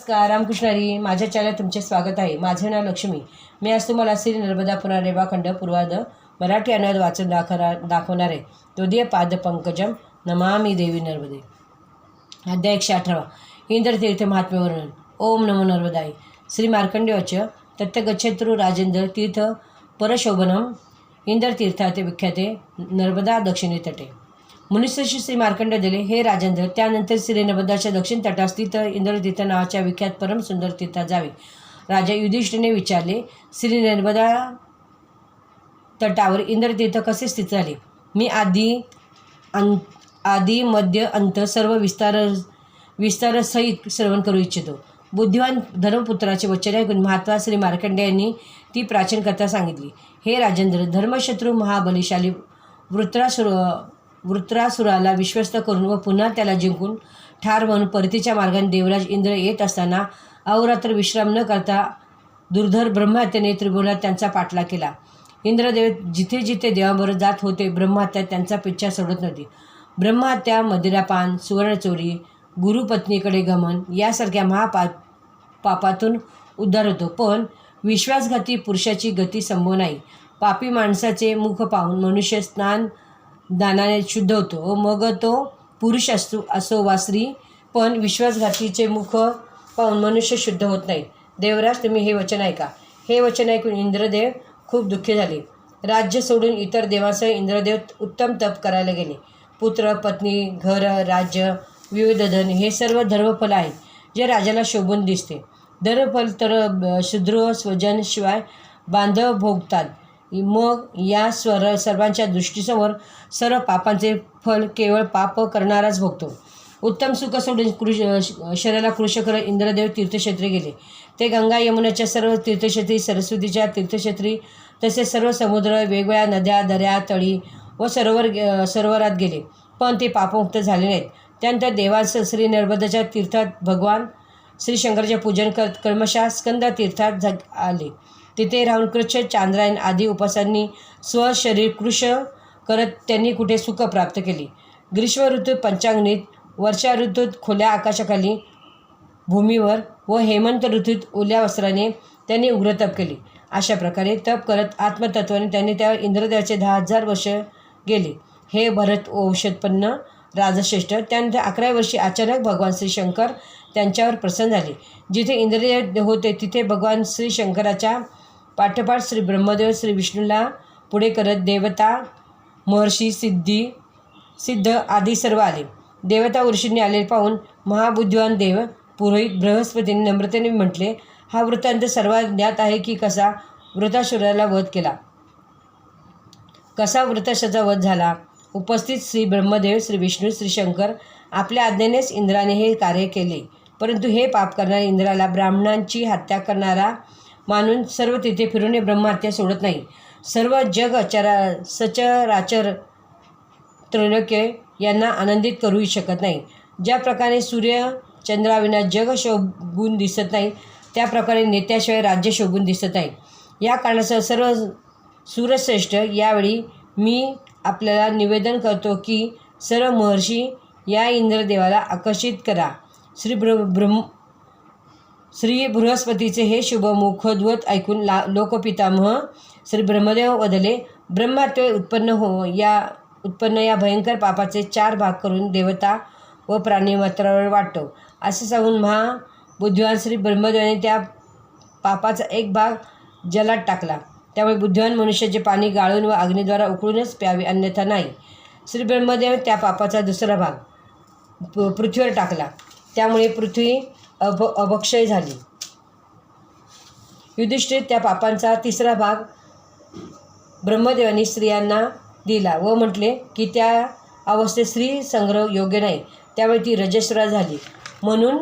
नमस्कार रामकृष्णारी. माझ्या चॅनल तुमचे स्वागत आहे. माझे नाव लक्ष्मी. मी आज तुम्हाला श्री नर्मदा पुरा रेवाखंड पूर्वाद मराठी अनुवाद वाचून दाखवणार दाखवणार आहे. तोदीय पाद पंकजम नमामी देवी नर्मदे. अध्याय एकशे अठरावा. इंद्रतीर्थ महात्म्य वर्णन ओम नमो नर्मदाय. श्री मार्कंडेवाच तत्तगच्छत्रु राजेंद्र तीर्थ परशोभनम. इंद्रतीर्थाते विख्याते नर्मदा दक्षिणे तटे मुनिश्री श्री मार्कंड दिले. हे राजेंद्र त्यानंतर श्री नर्मदाच्या दक्षिण तटात स्थित इंद्रतीर्थ नावाच्या विख्यात परम सुंदर तीर्थात जावे राजा युधिष्ठिरने विचारले श्री नर्मदा तटावर इंद्रतीर्थ कसे स्थित झाले? मी आधी अं आधी मध्य अंत सर्व विस्तार विस्तारसहित श्रवण करू इच्छितो. बुद्धिवान धर्मपुत्राचे वचन ऐकून महात्मा श्री मार्कंडे यांनी ती प्राचीन कथा सांगितली. हे राजेंद्र धर्मशत्रू महाबलिशाली वृत्रासुर वृत्रासुराला विश्वस्त करून व पुन्हा त्याला जिंकून ठार म्हणून परतीच्या मार्गाने देवराज इंद्र येत असताना अहोरात्र विश्राम न करता दुर्धर ब्रह्महत्येने त्रिभुवनात त्यांचा पाठला केला. इंद्रदेव जिथे जिथे देवाबरोबर जात होते ब्रह्महत्या त्यांचा पिच्छा सोडत नव्हती. ब्रह्महत्या मदिरापान सुवर्णचोरी गुरुपत्नीकडे गमन यासारख्या महापा पापातून उद्धार होतो. पण विश्वासघाती पुरुषाची गती संभव नाही. पापी माणसाचे मुख पाहून मनुष्य स्नान दानाने शुद्ध होतो. व मग तो पुरुष असतो असो वा स्त्री पण विश्वासघातीचे मुख पाहून मनुष्य शुद्ध होत नाही. देवराज तुम्ही हे वचन ऐका. हे वचन ऐकून इंद्रदेव खूप दुःखी झाले. राज्य सोडून इतर देवासह इंद्रदेव उत्तम तप करायला गेले. पुत्र पत्नी घर राज्य विविध धन हे सर्व धर्मफल आहेत जे राजाला शोभून दिसते. धर्मफल तर अ, शूद्र स्वजन बांधव भोगतात. मग या स्वर सर्वांच्या दृष्टीसमोर सर्व पापांचे फल केवळ पाप करणाराच भोगतो. उत्तम सुख सोडून कृष शरीराला कृषकर करत इंद्रदेव तीर्थक्षेत्री गेले. ते गंगा यमुनाच्या सर्व तीर्थक्षेत्री सरस्वतीच्या तीर्थक्षेत्री तसेच सर्व समुद्र वेगवेगळ्या नद्या दऱ्या तळी व सरोवर सरोवरात गेले. पण ते पापमुक्त झाले नाहीत. त्यानंतर देवास श्री नर्मदाच्या तीर्थात भगवान श्री शंकराचे पूजन करत कर्मशा स्कंद तीर्थात जग आले. तिथे राहून कृच्छ चांद्रायन आदी उपासांनी स्वशरीर कृश करत त्यांनी कुठे सुख प्राप्त केली? ग्रीष्म ऋतूत पंचांगणीत वर्षा ऋतूत खुल्या आकाशाखाली भूमीवर व हेमंत ऋतूत ओल्या वस्त्राने त्यांनी उग्र तप केली. अशा प्रकारे तप करत आत्मतत्वाने त्यांनी त्या इंद्रदेवाचे दहा हजार वर्ष गेले. हे भरत औषधपन्न राजश्रेष्ठ. त्यानंतर अकरा वर्षी अचानक भगवान श्री शंकर त्यांच्यावर प्रसन्न झाले. जिथे इंद्रदेव होते तिथे भगवान श्री शंकराच्या पाठोपाठ श्री ब्रह्मदेव श्री विष्णूला पुढे करत देवता महर्षी सिद्धी सिद्ध आदी सर्व आले. देवता ऋषींनी आले पाहून महाबुद्धिवान देव पुरोहित बृहस्पतीने नम्रतेने म्हटले हा वृत्तांत सर्वात ज्ञात आहे की कसा वृताशुराला वध केला? कसा वृताशाचा वध झाला? उपस्थित श्री ब्रह्मदेव श्री विष्णू श्री शंकर आपल्या आज्ञेनेच इंद्राने हे कार्य केले. परंतु हे पाप करणाऱ्या इंद्राला ब्राह्मणांची हत्या करणारा मानून सर्व तिथे फिरून ब्रह्महत्या सोडत नाही. सर्व जग अचरा सचराचर त्रैलोक्य यांना आनंदित करूही शकत नाही. ज्या प्रकारे सूर्य चंद्राविना जग शोभून दिसत नाही त्याप्रकारे नेत्याशिवाय राज्य शोभून दिसत नाही. या कारणासह सर्व सूरश्रेष्ठ यावेळी मी आपल्याला निवेदन करतो की सर्व महर्षी या इंद्रदेवाला आकर्षित करा. श्री ब्र ब्रह्म श्री बृहस्पतीचे हे शुभ मुखोद्वत ऐकून ला लोकपितामह श्री ब्रह्मदेव वदले ब्रह्मात्वे उत्पन्न हो या उत्पन्न या भयंकर पापाचे चार भाग करून देवता व प्राणी मात्रावर वाटतो असे सांगून महा बुद्धिवान श्री ब्रह्मदेवाने त्या पापाचा एक भाग जलात टाकला. त्यामुळे बुद्धिवान मनुष्याचे पाणी गाळून व अग्नीद्वारा उकळूनच प्यावे अन्यथा नाही. श्री ब्रह्मदेव त्या पापाचा दुसरा भाग प- पृथ्वीवर टाकला. त्यामुळे पृथ्वी अभ अभक्षय झाली. युधिष्ठिर त्या पापांचा तिसरा भाग ब्रह्मदेवानी स्त्रियांना दिला व म्हटले की त्या अवस्थेत स्त्री संग्रह योग्य नाही. त्यामुळे ती रजस्वरा झाली. म्हणून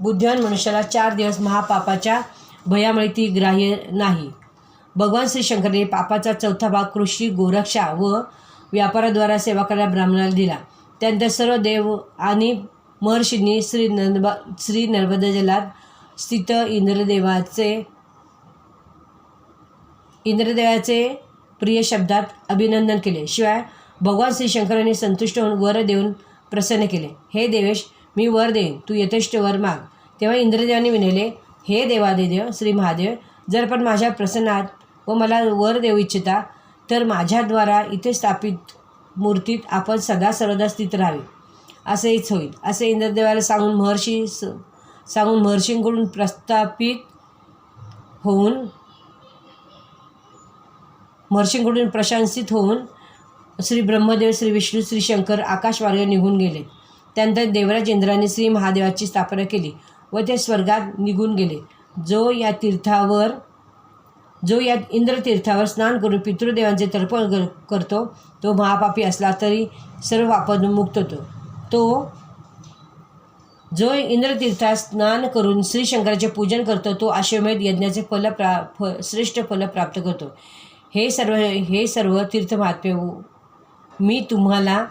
बुद्धिवान मनुष्याला चार दिवस महापापाच्या भयामुळे ती ग्राह्य नाही. भगवान श्री शंकरने पापाचा चौथा भाग कृषी गोरक्षा व व्यापाराद्वारा सेवा करणाऱ्या ब्राह्मणाला दिला. त्यानंतर सर्व देव आणि महर्षींनी श्री नर्मदा श्री नर्मदा जलात स्थित इंद्रदेवाचे इंद्रदेवाचे प्रिय शब्दात अभिनंदन केले. शिवाय भगवान श्री शंकरांनी संतुष्ट होऊन वर देऊन प्रसन्न केले. हे देवेश मी वर देईन तू यथेष्ट वर माग. तेव्हा इंद्रदेवाने विनवले हे देवादिदेव श्री महादेव जर पण माझ्या प्रसन्नात व मला वर देऊ इच्छिता तर माझ्याद्वारा इथे स्थापित मूर्तीत आपण सदा सर्वदा स्थित राहावी. असेच होईल. असे इंद्रदेवाला सांगून महर्षी स- सांगून महर्षींकडून प्रस्थापित होऊन महर्षींकडून प्रशंसित होऊन श्री ब्रह्मदेव श्री विष्णू श्री शंकर आकाशमार्गे निघून गेले. त्यानंतर देवराज इंद्राने श्री महादेवाची स्थापना केली व ते स्वर्गात निघून गेले. जो या तीर्थावर जो या इंद्रतीर्थावर स्नान करून पितृदेवांचे तर्पण कर- करतो तो महापापी असला तरी सर्व पापातून मुक्त होतो. तो जो इंद्रतीर्थात स्नान करून श्री शंकराचे पूजन करतो तो अश्वमेध यज्ञाचे फल प्रा फ श्रेष्ठ फल प्राप्त करतो. हे सर्व हे सर्व तीर्थमहात्म्य मी तुम्हाला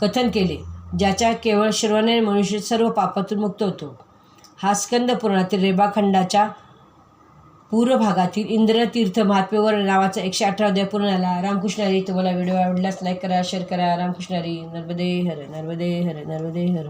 कथन केले ज्याच्या केवळ श्रवणाने मनुष्य सर्व पापातून मुक्त होतो. हा स्कंद पुराणातील रेबाखंडाच्या पूर्व भागातील इंद्रतीर्थ महात्मेवर नावाचा एकशे अठरा अध्याय पूर्ण झाला. रामकृष्णारी तुम्हाला व्हिडिओ आवडल्यास लाईक करा शेअर करा. रामकृष्णारी नर्मदे हर नर्मदे हर नर्मदे हर.